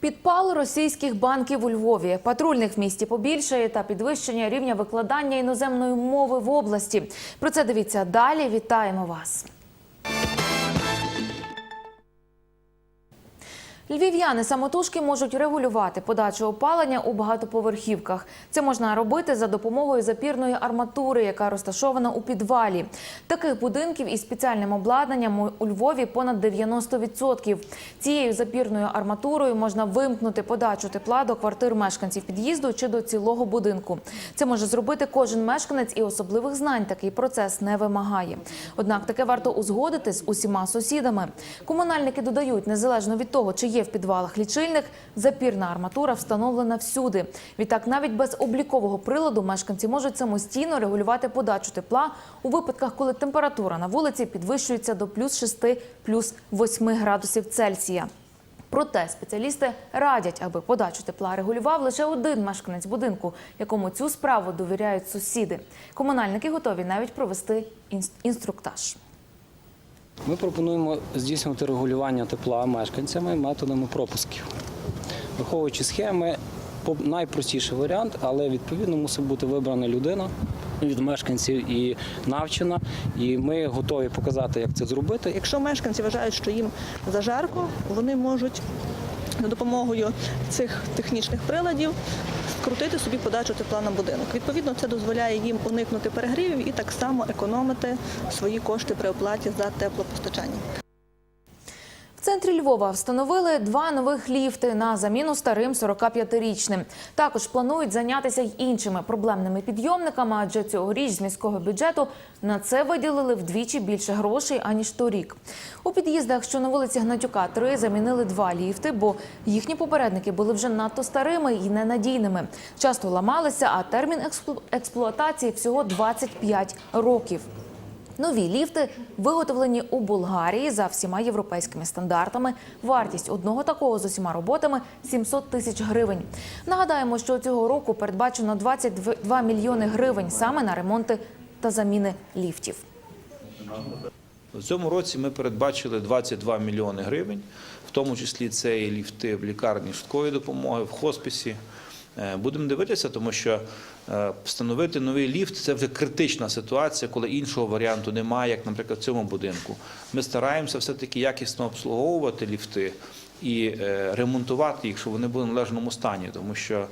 Підпал російських банків у Львові, патрульних в місті побільшає та підвищення рівня викладання іноземної мови в області. Про це дивіться далі. Вітаємо вас. Львів'яни самотужки можуть регулювати подачу опалення у багатоповерхівках. Це можна робити за допомогою запірної арматури, яка розташована у підвалі. Таких будинків із спеціальним обладнанням у Львові понад 90%. Цією запірною арматурою можна вимкнути подачу тепла до квартир мешканців під'їзду чи до цілого будинку. Це може зробити кожен мешканець і особливих знань такий процес не вимагає. Однак таке варто узгодити з усіма сусідами. Комунальники додають, незалежно від того, чи є в підвалах лічильник, запірна арматура встановлена всюди. Відтак, навіть без облікового приладу мешканці можуть самостійно регулювати подачу тепла у випадках, коли температура на вулиці підвищується до плюс 6, плюс 8 градусів Цельсія. Проте спеціалісти радять, аби подачу тепла регулював лише один мешканець будинку, якому цю справу довіряють сусіди. Комунальники готові навіть провести інструктаж. Ми пропонуємо здійснювати регулювання тепла мешканцями методами пропусків. Враховуючи схеми, найпростіший варіант, але відповідно мусить бути вибрана людина від мешканців і навчена. І ми готові показати, як це зробити. Якщо мешканці вважають, що їм зажарко, вони можуть за допомогою цих технічних приладів скрутити собі подачу тепла на будинок. Відповідно, це дозволяє їм уникнути перегрівів і так само економити свої кошти при оплаті за теплопостачання. Центрі Львова встановили два нових ліфти на заміну старим 45-річним. Також планують зайнятися й іншими проблемними підйомниками, адже цьогоріч з міського бюджету на це виділили вдвічі більше грошей аніж торік. У під'їздах, що на вулиці Гнатюка, 3 замінили два ліфти, бо їхні попередники були вже надто старими і ненадійними. Часто ламалися, а термін експлу- експлуатації всього 25 років. Нові ліфти виготовлені у Болгарії за всіма європейськими стандартами. Вартість одного такого з усіма роботами 700 тисяч гривень. Нагадаємо, що цього року передбачено 22 мільйони гривень саме на ремонти та заміни ліфтів. В цьому році ми передбачили 22 мільйони гривень, в тому числі це і ліфти в лікарні швидкої допомоги, в хосписі. Е, Будемо дивитися, тому що е, встановити новий ліфт це вже критична ситуація, коли іншого варіанту немає, як, наприклад, в цьому будинку. Ми стараємося все-таки якісно обслуговувати ліфти і е, ремонтувати їх, щоб вони були в належному стані, тому що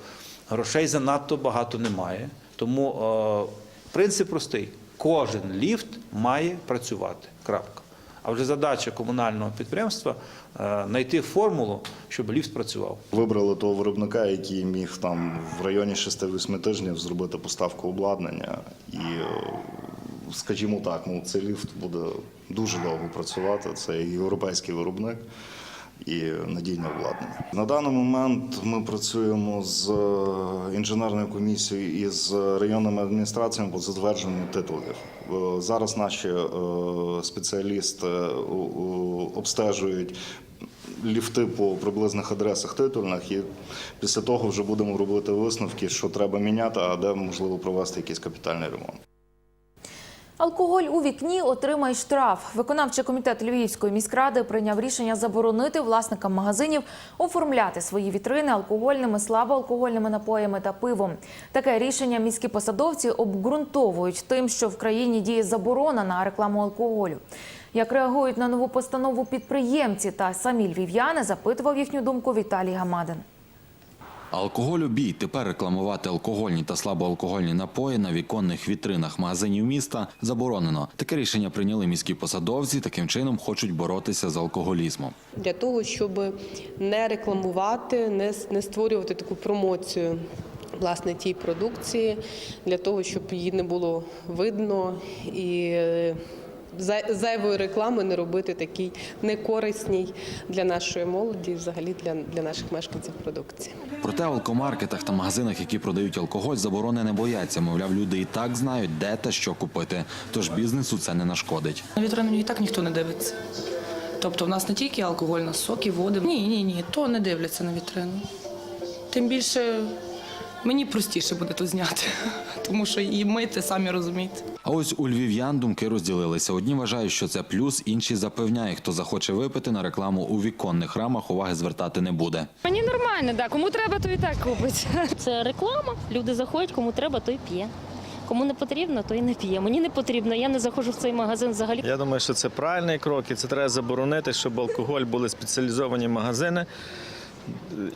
грошей занадто багато немає. Тому принцип простий: кожен ліфт має працювати. Крапка. А вже задача комунального підприємства е, знайти формулу, щоб ліфт працював. Вибрали того виробника, який міг там в районі 6-8 тижнів зробити поставку обладнання. І, е, скажімо так, ну, цей ліфт буде дуже довго працювати. Це європейський виробник і надійне обладнання. На даний момент ми працюємо з е, інженерною комісією і з районними адміністраціями по затвердженню титулів. Е, Зараз наші е, спеціалісти е, обстежують ліфти по приблизних адресах титульних, і після того вже будемо робити висновки, що треба міняти, а де можливо провести якийсь капітальний ремонт. Алкоголь у вікні отримає штраф. Виконавчий комітет Львівської міськради прийняв рішення заборонити власникам магазинів оформляти свої вітрини алкогольними, слабоалкогольними напоями та пивом. Таке рішення міські посадовці обґрунтовують тим, що в країні діє заборона на рекламу алкоголю. Як реагують на нову постанову підприємці та самі львів'яни, запитував їхню думку Віталій Гамадин. Алкоголю бій тепер рекламувати алкогольні та слабоалкогольні напої на віконних вітринах магазинів міста заборонено. Таке рішення прийняли міські посадовці. Таким чином хочуть боротися з алкоголізмом. для того, щоб не рекламувати, не, створювати таку промоцію. Власне, тій продукції для того, щоб її не було видно і зайвої реклами не робити такій некорисній для нашої молоді, і взагалі для, для наших мешканців продукції. Проте в алкомаркетах та магазинах, які продають алкоголь, заборони не бояться. Мовляв, люди і так знають, де та що купити. Тож бізнесу це не нашкодить. На вітрину і так ніхто не дивиться. Тобто в нас не тільки алкоголь, у нас соки, води. Ні, ні, ні, то не дивляться на вітрину. Тим більше Мені простіше буде тут зняти, тому що і мити, самі розумієте. А ось у львів'ян думки розділилися. Одні вважають, що це плюс, інші запевняють, хто захоче випити на рекламу у віконних рамах, уваги звертати не буде. Мені нормально, да. Кому треба, то і так купить. Це реклама. Люди заходять, кому треба, той п'є. Кому не потрібно, той не п'є. Мені не потрібно, я не заходжу в цей магазин взагалі. Я думаю, що це правильний крок, і це треба заборонити, щоб алкоголь були спеціалізовані магазини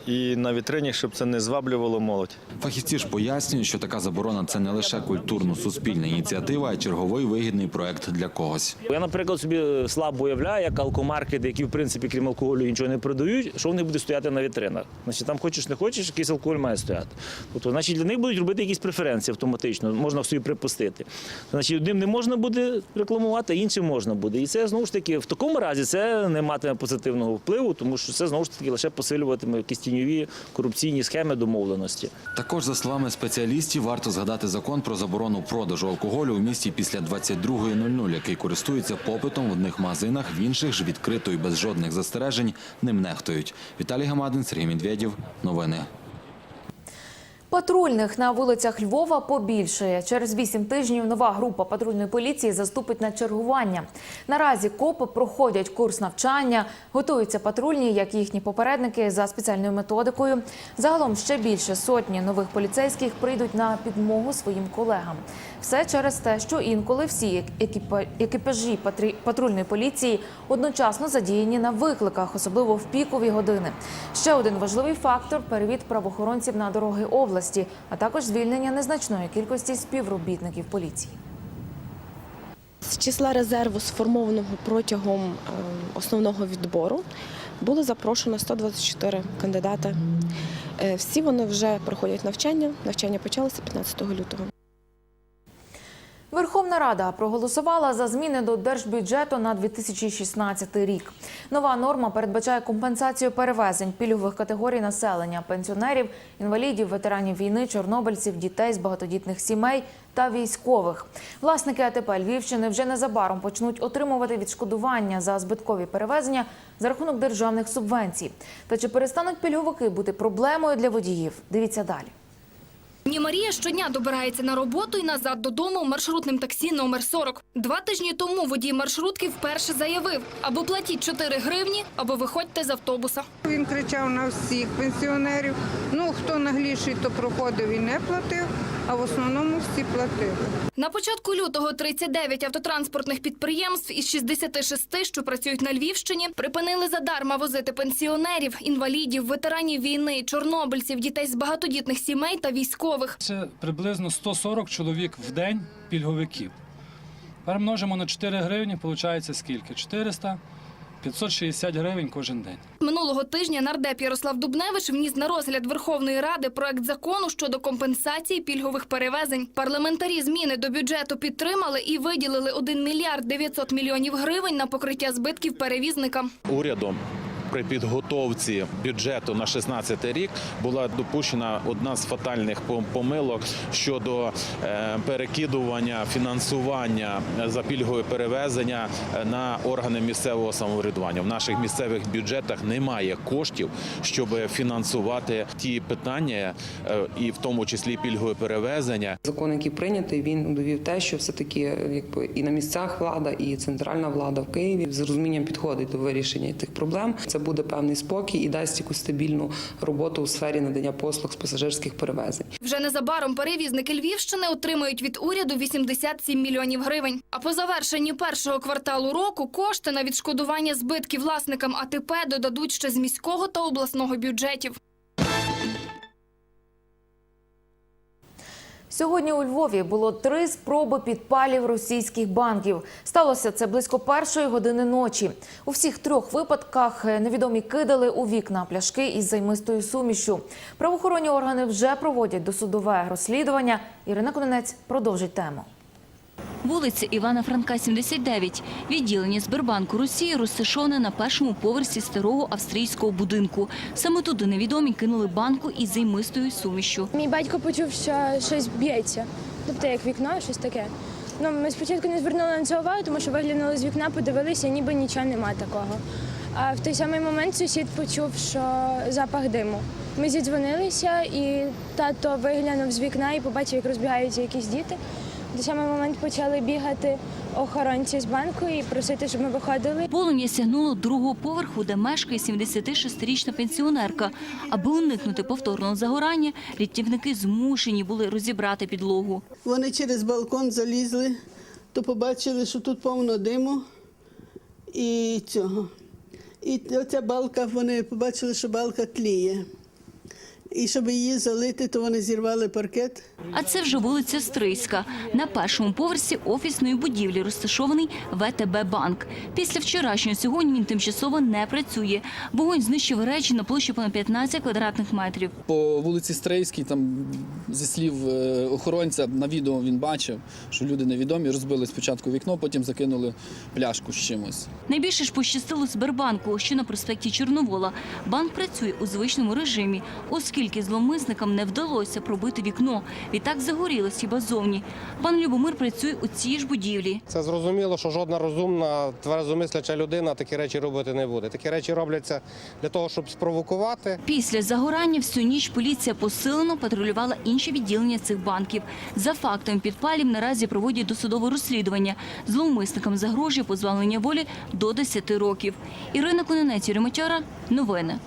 і на вітрині, щоб це не зваблювало молодь. Фахівці ж пояснюють, що така заборона це не лише культурно-суспільна ініціатива, а й черговий вигідний проект для когось. Я, наприклад, собі слабо уявляю, як алкомаркети, які в принципі крім алкоголю нічого не продають, що вони будуть стояти на вітринах. Значить, там хочеш не хочеш, якийсь алкоголь має стояти. Тобто, значить, для них будуть робити якісь преференції автоматично, можна собі припустити. Значить, одним не можна буде рекламувати, а іншим можна буде. І це знову ж таки в такому разі це не матиме позитивного впливу, тому що це знову ж таки лише посилюватиме якісь тіньові корупційні схеми домовленості. Також, за словами спеціалістів, варто згадати закон про заборону продажу алкоголю у місті після 22.00, який користується попитом в одних магазинах, в інших ж відкрито і без жодних застережень ним нехтують. Віталій Гамадин, Сергій Медведєв. Новини. Патрульних на вулицях Львова побільшає. Через вісім тижнів нова група патрульної поліції заступить на чергування. Наразі копи проходять курс навчання, готуються патрульні, як їхні попередники, за спеціальною методикою. Загалом ще більше сотні нових поліцейських прийдуть на підмогу своїм колегам. Все через те, що інколи всі екіпа- екіпажі патрульної поліції одночасно задіяні на викликах, особливо в пікові години. Ще один важливий фактор перевід правоохоронців на дороги області, а також звільнення незначної кількості співробітників поліції. З числа резерву, сформованого протягом е, основного відбору, було запрошено 124 кандидати. Е, Всі вони вже проходять навчання. Навчання почалося 15 лютого. Верховна Рада проголосувала за зміни до держбюджету на 2016 рік. Нова норма передбачає компенсацію перевезень пільгових категорій населення пенсіонерів, інвалідів, ветеранів війни, чорнобильців, дітей з багатодітних сімей та військових. Власники АТП Львівщини вже незабаром почнуть отримувати відшкодування за збиткові перевезення за рахунок державних субвенцій. Та чи перестануть пільговики бути проблемою для водіїв? Дивіться далі. Ні Марія щодня добирається на роботу і назад додому маршрутним таксі номер 40. Два тижні тому водій маршрутки вперше заявив: або платіть 4 гривні, або виходьте з автобуса. Він кричав на всіх пенсіонерів. Ну, хто нагліший, то проходив і не платив, а в основному всі платили. На початку лютого 39 автотранспортних підприємств із 66, що працюють на Львівщині, припинили задарма возити пенсіонерів, інвалідів, ветеранів війни, чорнобильців, дітей з багатодітних сімей та військових. Це приблизно 140 чоловік в день пільговиків. Перемножимо на 4 гривні, виходить скільки? 400, 560 гривень кожен день. Минулого тижня нардеп Ярослав Дубневич вніс на розгляд Верховної Ради проект закону щодо компенсації пільгових перевезень. Парламентарі зміни до бюджету підтримали і виділили 1 мільярд 900 мільйонів гривень на покриття збитків перевізникам. урядом при підготовці бюджету на 16 рік була допущена одна з фатальних помилок щодо е, перекидування фінансування за пільгове перевезення е, на органи місцевого самоврядування. В наших місцевих бюджетах немає коштів, щоб фінансувати ті питання, е, і в тому числі пільгове перевезення, Закон, який прийнятий, він довів те, що все-таки якби і на місцях влада, і центральна влада в Києві з розумінням підходить до вирішення тих проблем. Це буде певний спокій і дасть якусь стабільну роботу у сфері надання послуг з пасажирських перевезень. Вже незабаром перевізники Львівщини отримають від уряду 87 мільйонів гривень. А по завершенні першого кварталу року кошти на відшкодування збитків власникам АТП додадуть ще з міського та обласного бюджетів. Сьогодні у Львові було три спроби підпалів російських банків. Сталося це близько першої години ночі. У всіх трьох випадках е, невідомі кидали у вікна пляшки із займистою сумішю. Правоохоронні органи вже проводять досудове розслідування. Ірина Кононець продовжить тему. Вулиця Івана Франка, 79. Відділення Сбербанку Росії розташоване на першому поверсі старого австрійського будинку. Саме туди невідомі кинули банку із займистою сумішю. Мій батько почув, що щось б'ється. Тобто як вікно, щось таке. Ну, ми спочатку не звернули на це увагу, тому що виглянули з вікна, подивилися, ніби нічого нема такого. А в той самий момент сусід почув, що запах диму. Ми зідзвонилися, і тато виглянув з вікна і побачив, як розбігаються якісь діти. Той самий момент почали бігати охоронці з банку і просити, щоб ми виходили. Полум'я сягнуло другого поверху, де мешкає 76-річна пенсіонерка. Аби уникнути повторного загорання, рятівники змушені були розібрати підлогу. Вони через балкон залізли, то побачили, що тут повно диму і цього. І оця балка, вони побачили, що балка тліє. І щоб її залити, то вони зірвали паркет. А це вже вулиця Стрийська. На першому поверсі офісної будівлі розташований ВТБ банк. Після вчорашнього сьогодні він тимчасово не працює. Вогонь знищив речі на площі понад 15 квадратних метрів. По вулиці Стрийській, там зі слів е, охоронця, на відео він бачив, що люди невідомі розбили спочатку вікно, потім закинули пляшку з чимось. Найбільше ж пощастило Сбербанку, що на проспекті Чорновола. Банк працює у звичному режимі, оскільки зловмисникам не вдалося пробити вікно. Відтак загорілось хіба зовні. Пан Любомир працює у цій ж будівлі. Це зрозуміло, що жодна розумна, тверезомисляча людина такі речі робити не буде. Такі речі робляться для того, щоб спровокувати. Після загорання всю ніч поліція посилено патрулювала інші відділення цих банків. За фактом підпалів наразі проводять досудове розслідування. Зловмисникам загрожує позбавлення волі до 10 років. Ірина Кононець, Юрій Новини.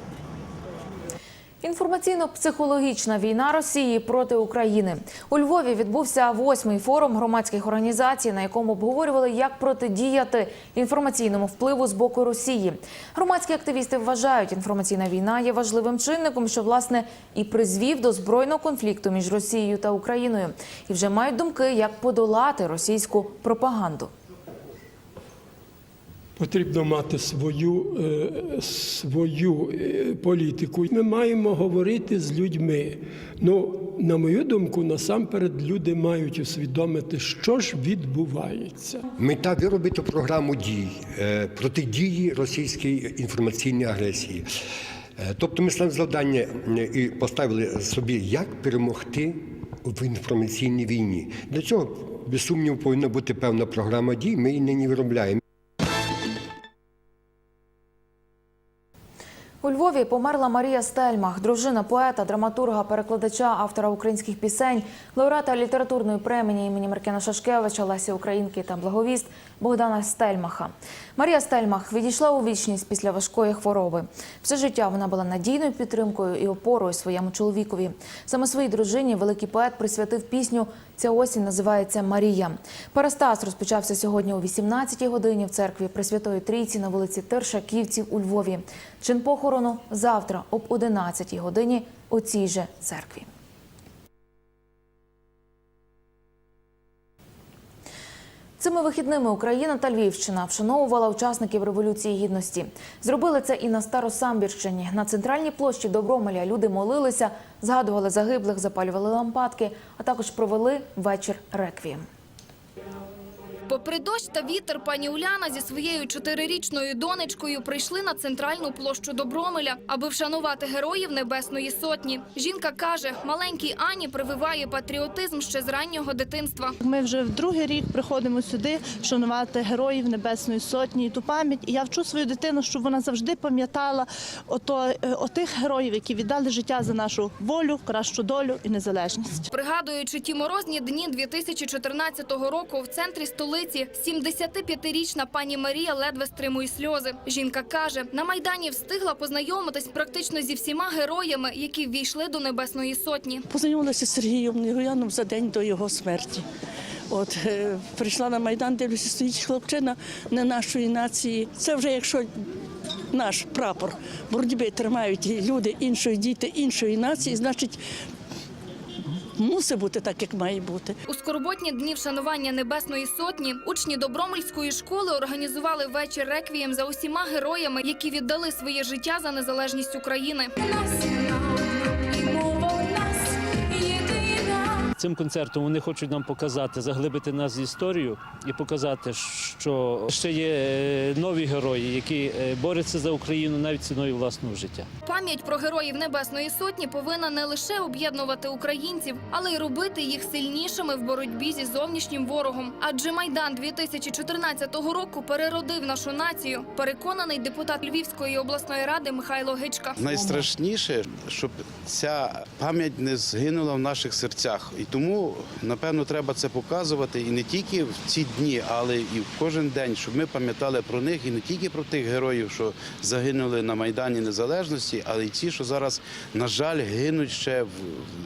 Інформаційно-психологічна війна Росії проти України у Львові відбувся восьмий форум громадських організацій, на якому обговорювали, як протидіяти інформаційному впливу з боку Росії. Громадські активісти вважають, інформаційна війна є важливим чинником, що власне і призвів до збройного конфлікту між Росією та Україною, і вже мають думки, як подолати російську пропаганду. Потрібно мати свою, е, свою е, політику. Ми маємо говорити з людьми. Ну, на мою думку, насамперед люди мають усвідомити, що ж відбувається. Мета виробити програму дій е, протидії російській інформаційній агресії. Тобто ми ставимо завдання і поставили собі, як перемогти в інформаційній війні. Для цього, без сумніву, повинна бути певна програма дій. Ми її нині виробляємо. У Львові померла Марія Стельмах, дружина поета, драматурга, перекладача, автора українських пісень, лауреата літературної премії імені Маркена Шашкевича, Лесі Українки та благовіст Богдана Стельмаха. Марія Стельмах відійшла у вічність після важкої хвороби. Все життя вона була надійною підтримкою і опорою своєму чоловікові. Саме своїй дружині великий поет присвятив пісню Ця осінь називається Марія. Перестас розпочався сьогодні о 18-й годині в церкві Пресвятої Трійці на вулиці Тершаківців у Львові. Чин похорону завтра об 11-й годині у цій же церкві. Цими вихідними Україна та Львівщина вшановувала учасників Революції Гідності. Зробили це і на Старосамбірщині. На центральній площі Добромеля люди молилися, згадували загиблих, запалювали лампадки, а також провели вечір реквієм. Попри дощ та вітер, пані Уляна зі своєю чотирирічною донечкою прийшли на центральну площу Добромеля, аби вшанувати героїв Небесної Сотні. Жінка каже, маленькій Ані прививає патріотизм ще з раннього дитинства. Ми вже в другий рік приходимо сюди вшанувати героїв Небесної Сотні і ту пам'ять. І я вчу свою дитину, щоб вона завжди пам'ятала ото, е, отих героїв, які віддали життя за нашу волю, кращу долю і незалежність. Пригадуючи ті морозні дні 2014 року в центрі столиці 75-річна пані Марія ледве стримує сльози. Жінка каже, на Майдані встигла познайомитись практично зі всіма героями, які ввійшли до Небесної Сотні. Познайомилася з Сергієм Єгояном за день до його смерті. От е, прийшла на майдан, дивлюся, стоїть хлопчина не нашої нації. Це вже якщо наш прапор боротьби тримають люди іншої діти іншої нації, значить. Мусить бути так, як має бути. У скорботні дні вшанування Небесної Сотні учні добромильської школи організували вечір реквієм за усіма героями, які віддали своє життя за незалежність України. Цим концертом вони хочуть нам показати, заглибити нас в історію і показати, що ще є е, нові герої, які е, борються за Україну навіть ціною власного життя. Пам'ять про героїв Небесної Сотні повинна не лише об'єднувати українців, але й робити їх сильнішими в боротьбі зі зовнішнім ворогом. Адже майдан 2014 року переродив нашу націю. Переконаний депутат Львівської обласної ради Михайло Гичка. Найстрашніше, щоб ця пам'ять не згинула в наших серцях. Тому, напевно, треба це показувати і не тільки в ці дні, але і в кожен день, щоб ми пам'ятали про них і не тільки про тих героїв, що загинули на Майдані Незалежності, але й ті, що зараз, на жаль, гинуть ще в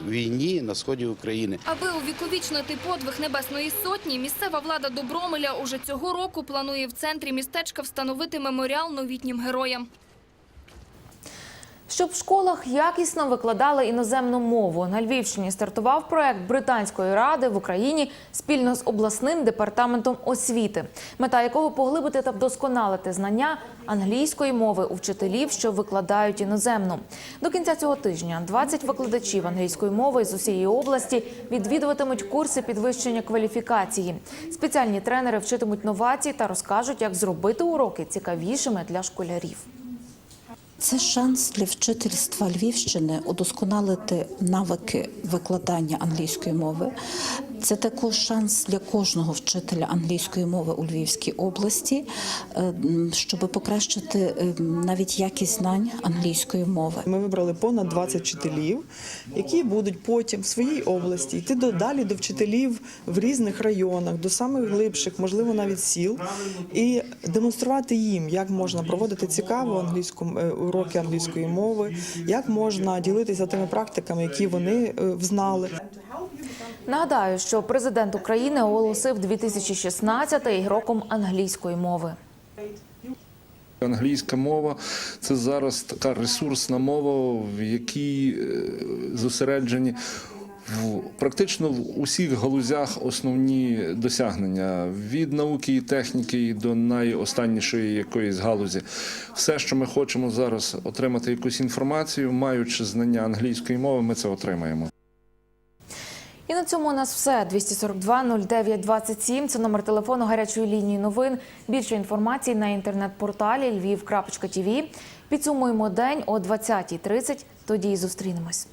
війні на сході України. Аби увіковічнити подвиг Небесної Сотні, місцева влада Добромеля уже цього року планує в центрі містечка встановити меморіал новітнім героям. Щоб в школах якісно викладали іноземну мову, на Львівщині стартував проект Британської ради в Україні спільно з обласним департаментом освіти, мета якого поглибити та вдосконалити знання англійської мови у вчителів, що викладають іноземну. До кінця цього тижня 20 викладачів англійської мови з усієї області відвідуватимуть курси підвищення кваліфікації. Спеціальні тренери вчитимуть новації та розкажуть, як зробити уроки цікавішими для школярів. Це шанс для вчительства Львівщини удосконалити навики викладання англійської мови. Це також шанс для кожного вчителя англійської мови у Львівській області, е, щоб покращити е, навіть якість знань англійської мови. Ми вибрали понад 20 вчителів, які будуть потім в своїй області йти далі до вчителів в різних районах, до самих глибших, можливо, навіть сіл, і демонструвати їм, як можна проводити цікаво англійську е, уроки англійської мови, як можна ділитися тими практиками, які вони взнали. Нагадаю, що президент України оголосив 2016 роком англійської мови. Англійська мова це зараз така ресурсна мова, в якій е, зосереджені в практично в усіх галузях основні досягнення від науки і техніки до найостаннішої якоїсь галузі. Все, що ми хочемо зараз отримати якусь інформацію, маючи знання англійської мови, ми це отримаємо. І на цьому у нас все. 242 09 27 – Це номер телефону гарячої лінії новин. Більше інформації на інтернет-порталі lviv.tv. Підсумуємо день о 20.30. Тоді і зустрінемось.